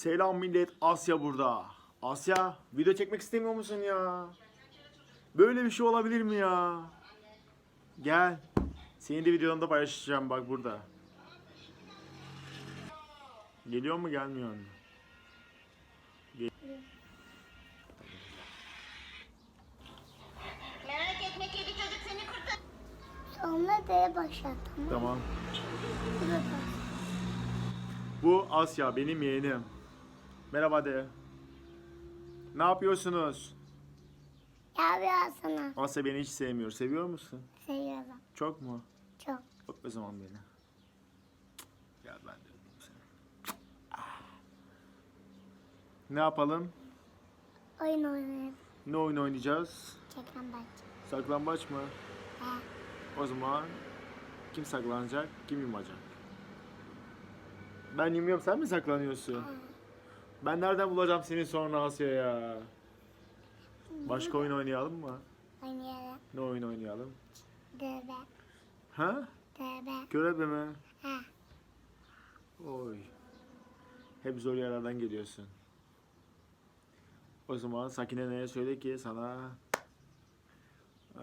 Selam millet, Asya burada. Asya, video çekmek istemiyor musun ya? Böyle bir şey olabilir mi ya? Gel. Seni de videolarımda paylaşacağım bak burada. Geliyor mu gelmiyor mu? Merak etme kedi çocuk seni kurtar. Sonra D'ye başlat tamam? Bu Asya, benim yeğenim. Merhaba de. Ne yapıyorsunuz? Ya biraz sana Asya beni hiç sevmiyor. Seviyor musun? seviyorum. Çok mu? Çok. Öp o zaman beni. Gel ben de öpeyim seni. Ah. Ne yapalım? Oyun oynayıp Ne oyun oynayacağız? çeken baş. Saklambaç mı? Ha. O zaman kim saklanacak, kim yumacak? Ben yumuyorum, sen mi saklanıyorsun? Ben nereden bulacağım seni sonra Asya ya? Başka oyun oynayalım mı? Oynayalım. Ne oyun oynayalım? Deve. Ha? Deve. Körebe mi? Ha. Oy. Hep zor yerlerden geliyorsun. O zaman Sakine neye söyle ki sana eee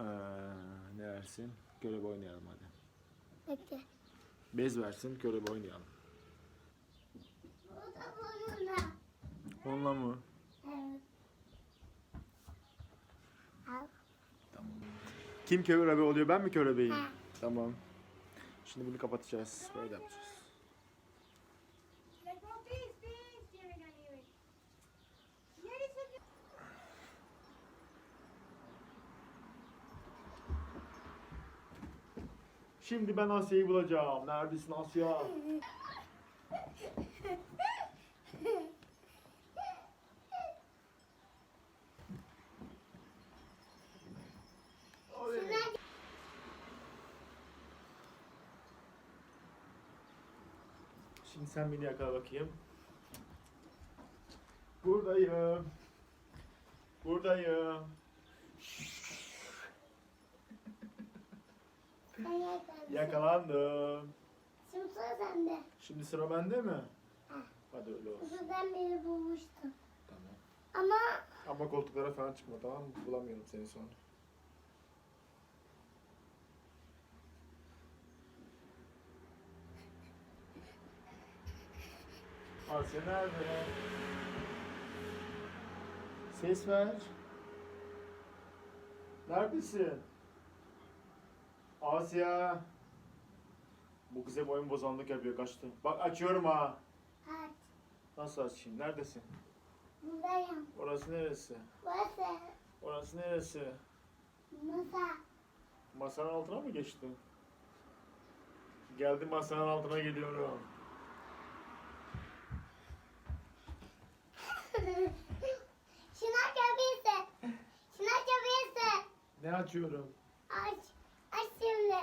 ne versin? Körebe oynayalım hadi. Bekle. Bez versin, körebe oynayalım. O da bununla. Onunla mı? Evet. Al. Kim körebe oluyor? Ben mi körebeyim? Ha. Tamam. Şimdi bunu kapatacağız. Böyle yapacağız. Şimdi ben Asya'yı bulacağım. Neredesin Asya? Şimdi sen beni yakala bakayım. Buradayım. Buradayım. Yakalandım. Şimdi sıra sende. Şimdi sıra bende mi? Ha. Hadi öyle olsun. Kuzudan beri bulmuştum. Tamam. Ama Ama koltuklara falan çıkma tamam mı? Bulamıyorum seni sonra. Asya nerede? Ses ver. Neredesin? Asya. Bu kız hep oyun bozanlık yapıyor kaçtı. Bak açıyorum ha. aç. Nasıl açayım? Neredesin? Buradayım. Orası neresi? Burası. Orası neresi? Masa. Masanın altına mı geçtin? Geldim masanın altına geliyorum. Şunu açabilirsin. Şunu açabilirsin. Ne açıyorum? Aç. Aç şimdi.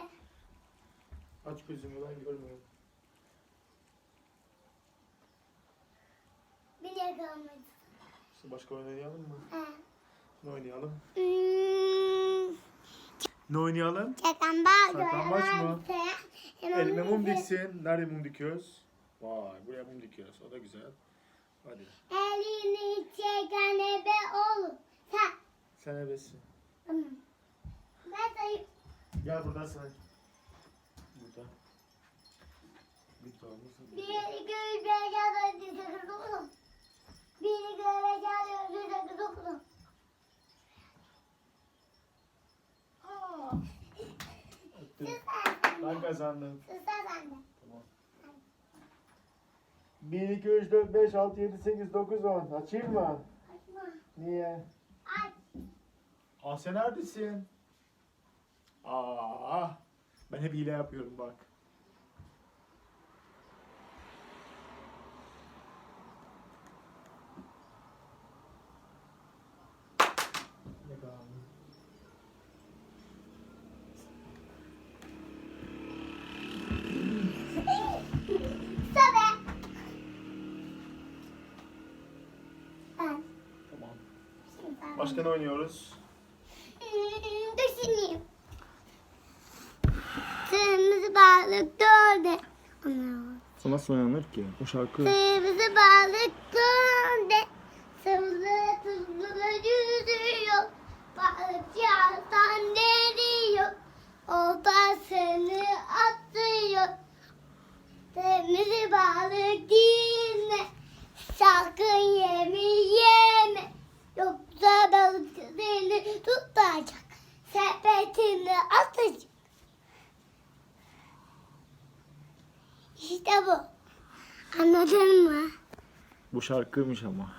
Aç gözümü ben görmüyorum. Bir yakalamadın. İşte başka oynayalım mı? Ha. Ne oynayalım? Hmm. Ne oynayalım? Saklambaç mı? Elime mum bir- diksin. Nerede mum dikiyoruz? Vay buraya mum dikiyoruz. O da güzel. Hadi. Elini çeken ebe ol. Sen. Sen ebesin. Ben sayayım. Gel buradan sen. Burada. Bir tane mısın? Bir, iki, üç, beş, altı, yedi, sekiz, dokuz. Bir, iki, üç, beş, altı, yedi, sekiz, dokuz. Aa. Öptüm. Süper Ben sende. kazandım. Süper sende. Tamam. 1, 2, 3, 4, 5, 6, 7, 8, 9, 10. Açayım mı? Açma. Niye? Aç. Asya neredesin? Aa, ben hep hile yapıyorum bak. Başka ne oynuyoruz? Hmm, Düşüneyim. Sığımızı bağlık dövde. O nasıl oynanır ki? O şarkı... Sığımızı bağlık dövde. Sığımızı tuzlu yüzüyor. Balık yağdan deriyor. O basını atıyor. Sığımızı bağlık dinle. Sakın yemi ye. Yoksa balık seni tutacak. Sepetini atacak. İşte bu. Anladın mı? Bu şarkıymış ama.